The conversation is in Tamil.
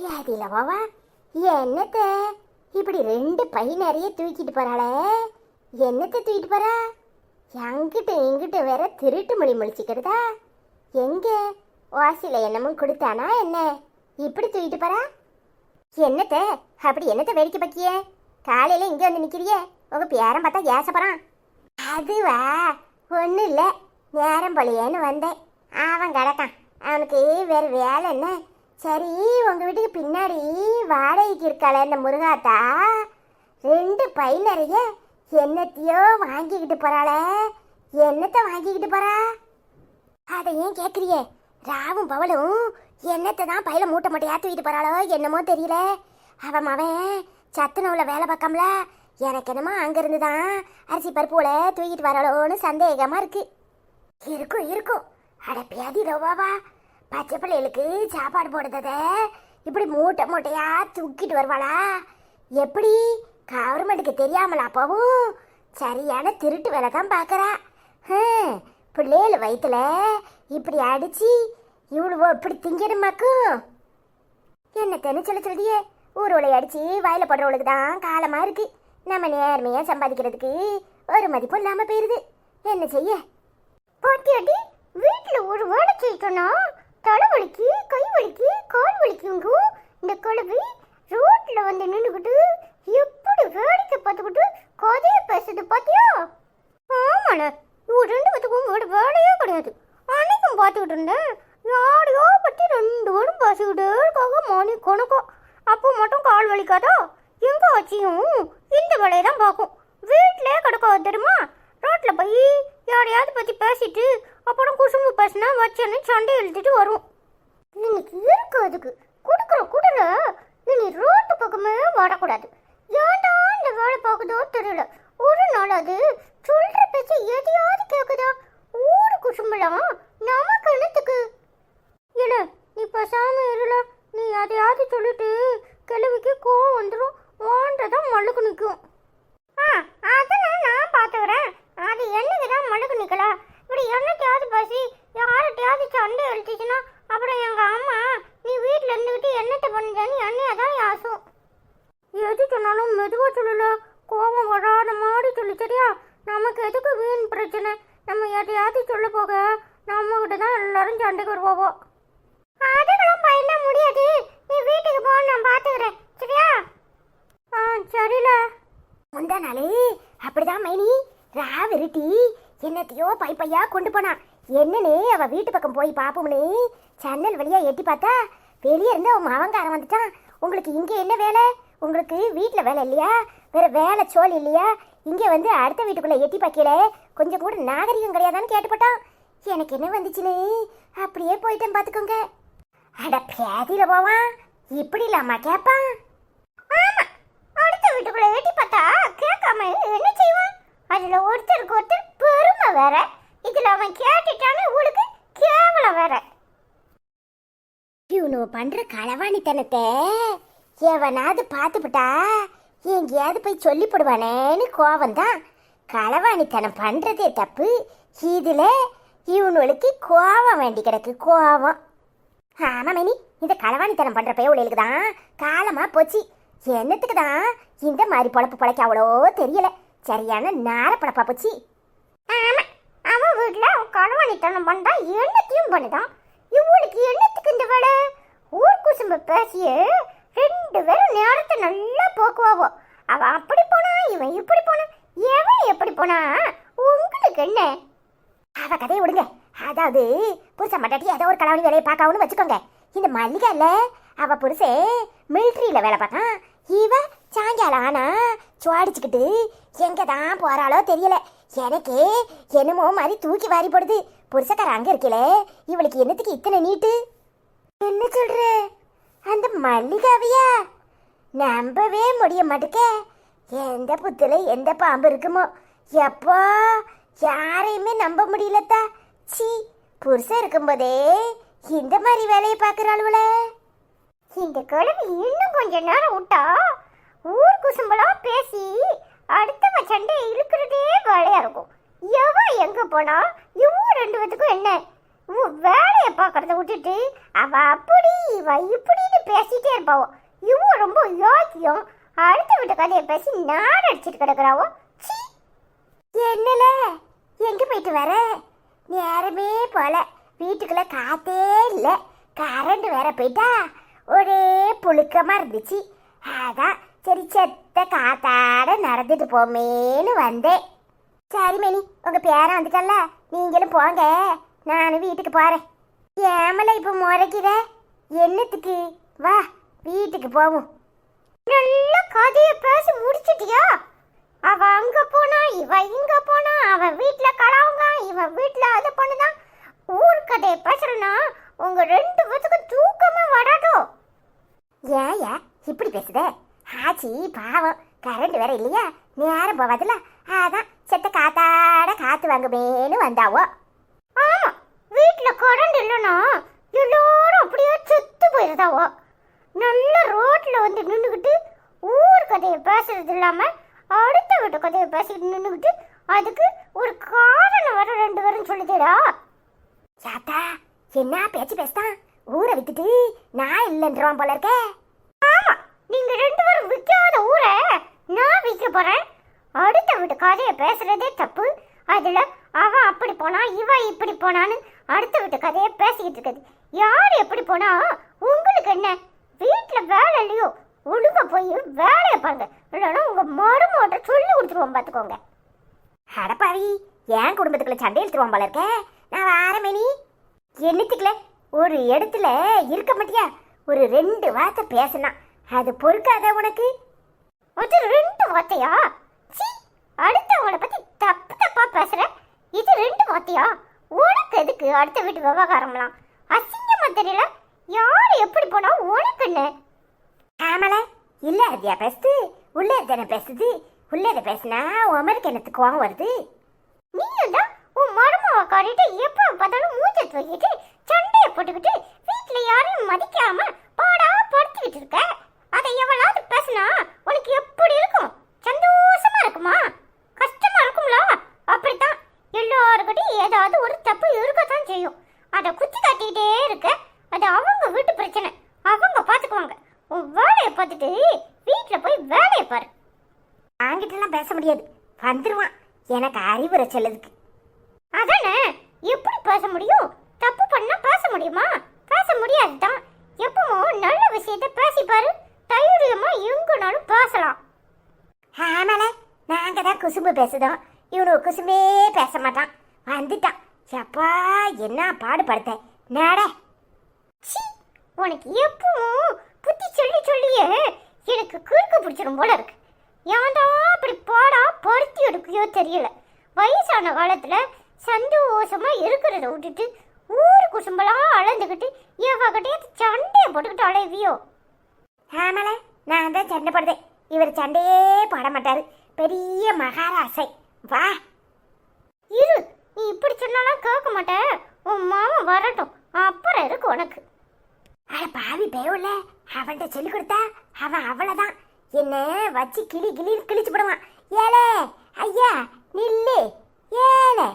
வியாதியில வாவா? என்னத்த? இப்படி ரெண்டு பை நிறைய தூக்கிட்டு போறாளே? என்னத்த தூக்கிட்டு போறா? எங்கிட்ட எங்கிட்ட வேற திருட்டு மொழி முழிச்சுக்கிறதா? எங்க? வாசியில என்னமும் கொடுத்தானா என்ன? இப்படி தூக்கிட்டு போறா? என்னத்த? அப்படி என்னத்த வேடிக்கை பக்கிய? காலையில இங்க வந்து நிக்கிறிய? உங்க பேரன் பார்த்தா ஏசப்படுறான் அதுவா? ஒன்றும் இல்லை. நேரம் போலையேன்னு வந்தேன். அவன் கிடக்கான். அவனுக்கு வேற வேலை என்ன? சரி உங்க வீட்டுக்கு பின்னாடி வாடகைக்கு இருக்காள இந்த முருகாத்தா. ரெண்டு பை நிறைய என்னத்தையோ வாங்கிக்கிட்டு போகிறாள என்னத்தை வாங்கிக்கிட்டு போறா? அதை ஏன் கேட்குறியே ராவும் பவளும் என்னத்தை தான் பையில மூட்டை மூட்டை தூக்கிட்டு போறாளோ என்னமோ தெரியல. அவன் அவன் சத்துணவுல வேலை பார்க்காமல எனக்கு என்னமோ அங்கேருந்து தான் அரிசி பருப்புல தூக்கிட்டு வராளோன்னு சந்தேகமாக இருக்கு. இருக்கும் இருக்கும். அட பியாதி ரவாவா? பச்சை பிள்ளைகளுக்கு சாப்பாடு போடுறத இப்படி மூட்டை மூட்டையா தூக்கிட்டு வருவாளா? எப்படி? கவர்மெண்ட்டுக்கு தெரியாமலா அப்பவும் சரியான திருட்டு வேலை தான் பார்க்கறா. பிள்ளைகள் வயிற்றுல இப்படி அடிச்சு இவ்வளவோ இப்படி திங்கிடுமாக்கும் என்ன தென்னு சொல்ல சொல்லியே ஊரோலை அடிச்சு வயலில் போடுறவளுக்கு தான் காலமா இருக்கு. நம்ம நேர்மையா சம்பாதிக்கிறதுக்கு ஒரு மதிப்பும் இல்லாம போயிருது. என்ன செய்ய? போட்டி வீட்டில் ஒரு வேலை செய்யணும் தலை வலிக்கு கை வலிக்கு கால் வலிக்குங்க இந்த குழவி ரோட்ல வந்து நின்றுக்கிட்டு எப்படி வேடிக்கை பார்த்துக்கிட்டு கதையை பேசுது பாத்தியா? ஆமால இவங்க ரெண்டு பேத்துக்கும் ஒரு வேலையே கிடையாது. அன்னைக்கும் பார்த்துக்கிட்டு இருந்தேன். யாரையோ பற்றி ரெண்டு பேரும் பேசிக்கிட்டே இருக்காங்க மணி கணக்கும் அப்போ மட்டும் கால் வலிக்காதா? எங்க ஆச்சியும் இந்த வேலையை தான் பார்க்கும். வீட்டிலே கிடக்க தெரியுமா? ரோட்டில் போய் யாரையாவது பற்றி பேசிட்டு அப்புறம் குசும்பு பேசினா வச்சேன்னு சண்டை எழுதிட்டு வரும் இன்னைக்கு இருக்கு அதுக்கு. கொடுக்குற குடல நீ ரோட்டு பக்கமே வரக்கூடாது ஏன்டா இந்த வேலை பார்க்குதோ தெரியல. ஒரு நாள் அது சொல்ற பேச்சு எதையாவது கேட்குதா ஊரு குசும்பலாம் நமக்கு என்னத்துக்கு? என்ன நீ பேசாம இருல நீ எதையாவது சொல்லிட்டு கிழவிக்கு கோவம் வந்துடும் ஓன்றதான் மல்லுக்கு நிற்கும் ஆ அதெல்லாம் நான் பார்த்துக்கிறேன். அது என்னைக்கு தான் மழுக்கு நிற்கல இப்படி என்னத்தையாவது பேசி யார்கிட்டயாவது சண்டை எழுத்துச்சுன்னா அப்புறம் எங்கள் அம்மா நீ வீட்டில் இருந்துக்கிட்டு என்னத்தை பண்ணுறேன்னு என்னைய தான் யாசும் எது சொன்னாலும் மெதுவாக சொல்லல. கோபம் வராத மாதிரி சொல்லி சரியா? நமக்கு எதுக்கு வீண் பிரச்சனை? நம்ம எதையாவது சொல்ல போக. நம்ம கிட்ட தான் எல்லாரும் சண்டைக்கு வருவோம் அதுக்கெல்லாம் பயந்தா முடியாது. நீ வீட்டுக்கு போ நான் பார்த்துக்கிறேன் சரியா? ஆ சரில. முந்தா நாளே அப்படிதான் மைனி. ரா விருட்டி என்னத்தையோ பை கொண்டு போனான் என்னன்னு அவள் வீட்டு பக்கம் போய் பார்ப்போம்னே சன்னல் வழியா எட்டி பார்த்தா வெளியே இருந்து அவன் மாவங்காரன் வந்துட்டான். உங்களுக்கு இங்கே என்ன வேலை? உங்களுக்கு வீட்டில் வேலை இல்லையா? வேற வேலை சோல் இல்லையா? இங்கே வந்து அடுத்த வீட்டுக்குள்ளே எட்டி பார்க்கல. கொஞ்சம் கூட நாகரிகம் கிடையாதான்னு கேட்டுப்பட்டான். எனக்கு என்ன வந்துச்சுன்னு அப்படியே போயிட்டேன் பார்த்துக்கோங்க. அட பேதியில் போவான். இப்படி இல்லாமா கேட்பான் அதுல ஒருத்தருக்கு ஒருத்தர் பெருமை வேற. இதுல அவன் கேட்டுட்டானே உங்களுக்கு கேவலம் வேற. இவனு பண்ற களவாணித்தனத்தை எவனாவது பார்த்துப்பிட்டா எங்கேயாவது போய் சொல்லி போடுவானேன்னு கோவம் தான் களவாணித்தனம் பண்றதே தப்பு. இதுல இவனுக்கு கோவம் வேண்டி கிடக்கு கோவம். ஆமா மணி. இந்த களவாணித்தனம் பண்ற பயவுகளுக்கு தான் காலமா போச்சு. என்னத்துக்கு தான் இந்த மாதிரி பொழப்பு பொழைக்க அவ்வளோ தெரியலை. சரியான நேரப்பட பாப்பச்சி. ஆமா அவன் வீட்டுல களவாணித்தனம் பண்ணா என்னத்தையும் பண்ணுதான் இவளுக்கு என்னத்துக்கு இந்த வேலை? ஊர் குசும்ப பேசிய ரெண்டு பேரும் நேரத்தை நல்லா போக்குவாவோ. அவ அப்படி போனா இவன் இப்படி போனா எவன் எப்படி போனா? உங்களுக்கு என்ன? அவ கதையை விடுங்க. அதாவது புருஷன் மட்டாட்டி ஏதோ ஒரு கலவணி வேலையை பார்க்கணும்னு வச்சுக்கோங்க. இந்த மல்லிகை இல்ல அவ புருஷே மிலிட்ரியில் வேலை பார்க்கான் இவன் சாயங்காலம் ஆனா சுவாடிச்சுக்கிட்டு எங்க தான் போறாளோ தெரியல. எனக்கு என்னமோ மாதிரி தூக்கி வாரி போடுது. புருஷக்கார அங்க இருக்கல இவளுக்கு என்னத்துக்கு இத்தனை நீட்டு? என்ன சொல்ற? அந்த மல்லிகாவையா? நம்பவே முடிய மாட்டேக்க. எந்த புத்துல எந்த பாம்பு இருக்குமோ. எப்போ யாரையுமே நம்ப முடியலத்தா. சி புருஷன் இருக்கும்போதே இந்த மாதிரி வேலையை பார்க்குறாளுவல இந்த குழந்தை இன்னும் கொஞ்ச நேரம் விட்டா ஊர் குசும்பலாம் பேசி அடுத்தவ சண்டை இழுக்கிறதே வேலையா இருக்கும். எவன் எங்க போனா? இவங்க ரெண்டு பேத்துக்கும் என்ன? உன் வேலையை பார்க்கறத விட்டுட்டு அவ அப்படி இவ இப்படின்னு பேசிட்டே இருப்பாவோ. இவன் ரொம்ப யோக்கியம். அடுத்த வீட்டு கதையை பேசி நான் அடிச்சிட்டு கிடக்குறாவோ. சீ! என்னல? எங்க போயிட்டு வர? நேரமே போல. வீட்டுக்குள்ள காத்தே இல்லை. கரண்ட் வேற போயிட்டா. ஒரே புழுக்கமா இருந்துச்சு. அதான் சரி செத்த காத்தாட நடந்துட்டு போமேன்னு வந்தேன். சரி மணி உங்க பேரன் வந்துட்டல்ல? நீங்களும் போங்க. நானும் வீட்டுக்கு போறேன். ஏமல இப்ப முறைக்கிற? என்னத்துக்கு? வா வீட்டுக்கு போவோம். நல்ல கதைய பேசி முடிச்சிட்டியா? அவ அங்க போனா இவ இங்க போனா அவ வீட்ல கலவுங்க இவ வீட்ல அது பண்ணுதான் ஊர் கதையை பேசுறனா உங்க ரெண்டு பேத்துக்கும் தூக்கமா வராதோ? ஏன் ஏன்? இப்படி பேசுதே? ஆச்சி பாவம். கரண்ட் வேற இல்லையா? நேரம் போவதில்ல அதான் செத்த காத்தாட காத்து வாங்குமேன்னு வந்தாவோ. ஆமா வீட்டில் கரண்ட் இல்லைன்னா எல்லாரும் அப்படியே செத்து போயிருந்தாவோ. நல்ல ரோட்ல வந்து நின்றுக்கிட்டு ஊர் கதையை பேசுறது இல்லாம அடுத்த வீட்டு கதையை பேசிக்கிட்டு நின்றுக்கிட்டு அதுக்கு ஒரு காரணம் வர ரெண்டு பேரும் சொல்லுதேடா. சாத்தா என்ன பேச்சு பேசுதான்? ஊரை வித்துட்டு நான் இல்லைன்றான் போல இருக்கேன் ஆமா நீங்க ரெண்டு பேரும் விற்காத ஊரை நான் விற்க போறேன். அடுத்த வீட்டு கதையை பேசுறதே தப்பு. அதுல அவன் அப்படி போனா இவன் இப்படி போனான்னு அடுத்த வீட்டு கதையை பேசிக்கிட்டு இருக்குது. யார் எப்படி போனா உங்களுக்கு என்ன? வீட்டில் வேலை இல்லையோ? ஒழுங்க போய் வேலையை பாருங்க. இல்லைன்னா உங்க மருமோட்ட சொல்லி கொடுத்துருவோம் பார்த்துக்கோங்க. அடப்பாவி என் குடும்பத்துக்குள்ள சண்டை எடுத்துருவோம் போல இருக்கேன் நான் வாரமேனி என்னத்துக்கல ஒரு இடத்துல இருக்க மாட்டியா? ஒரு ரெண்டு வார்த்தை பேசினா. அது பொறுக்காத உனக்கு? அது ரெண்டு வார்த்தையா? அடுத்த அடுத்தவங்கள பத்தி தப்பு தப்பா பேசுற? இது ரெண்டு வார்த்தையா? உனக்கு எதுக்கு அடுத்த வீட்டு விவகாரம்லாம்? அசிங்கமா தெரியல? யார் எப்படி போனா உனக்கு என்ன? ஆமல இல்ல அதியா பேசுது. உள்ளே தானே பேசுது. உள்ளே பேசினா உமருக்கு எனக்கு கோவம் வருது. நீ தான் உன் மருமவ காட்டிட்டு எப்ப பார்த்தாலும் மூஞ்ச தூக்கிட்டு சண்டையை போட்டுக்கிட்டு வீட்டுல யாரையும் மதிக்காம பாடா படுத்திக்கிட்டு இருக்க? அதை எவ்வளவு பேசினா உனக்கு எப்படி இருக்கும்? சந்தோஷமா இருக்குமா? கஷ்டமா இருக்கும்ல? அப்படித்தான். எல்லாருக்கிட்டையும் ஏதாவது ஒரு தப்பு இருக்கத்தான் செய்யும். அதை குத்தி காட்டிக்கிட்டே இருக்க அது அவங்க வீட்டு பிரச்சனை. அவங்க பார்த்துக்குவாங்க உன் வேலையை பார்த்துட்டு வீட்டில் போய் வேலையை பாரு. வாங்கிட்டுலாம் பேச முடியாது. வந்துருவான். எனக்கு அறிவுரை செல்லதுக்கு. அதானே? எப்படி பேச முடியும்? தப்பு பண்ணா பேச முடியுமா? பேச முடியாது தான் எப்பவும் நல்ல விஷயத்த பேசி பாரு. தைரியமா எங்கனாலும் பேசலாம். ஆமால நாங்க தான் குசும்பு பேசுதோம். இவனு குசும்பே பேச மாட்டான். வந்துட்டான். எப்பா என்ன பாடுபடுத்த? நாட உனக்கு எப்பவும் புத்தி சொல்லி சொல்லியே எனக்கு குறுக்கு பிடிச்சிரும் போல இருக்கு. ஏன்டா அப்படி பாடா பருத்தி எடுக்கையோ தெரியல. வயசான காலத்துல சந்தோஷமா இருக்கிறத விட்டுட்டு ஊரு குசும்பெல்லாம் அளந்துக்கிட்டு எவகிட்டே சண்டையை போட்டுக்கிட்டு அலைவியோ? ஆமல நான் தான் சண்டை போடுதேன் இவர் சண்டையே போட மாட்டாரு. பெரிய மகாராசை. வா. இரு நீ இப்படி சொன்னாலும் கேட்க மாட்டேன். உன் மாமன் வரட்டும். அப்புறம் இருக்கு உனக்கு. அட பாவி பேவுல அவன்கிட்ட சொல்லி கொடுத்தா அவன் அவ்வளோதான் என்ன வச்சு கிளி கிளி கிழிச்சு போடுவான். ஏலே ஐயா நில்லு. ஏலே.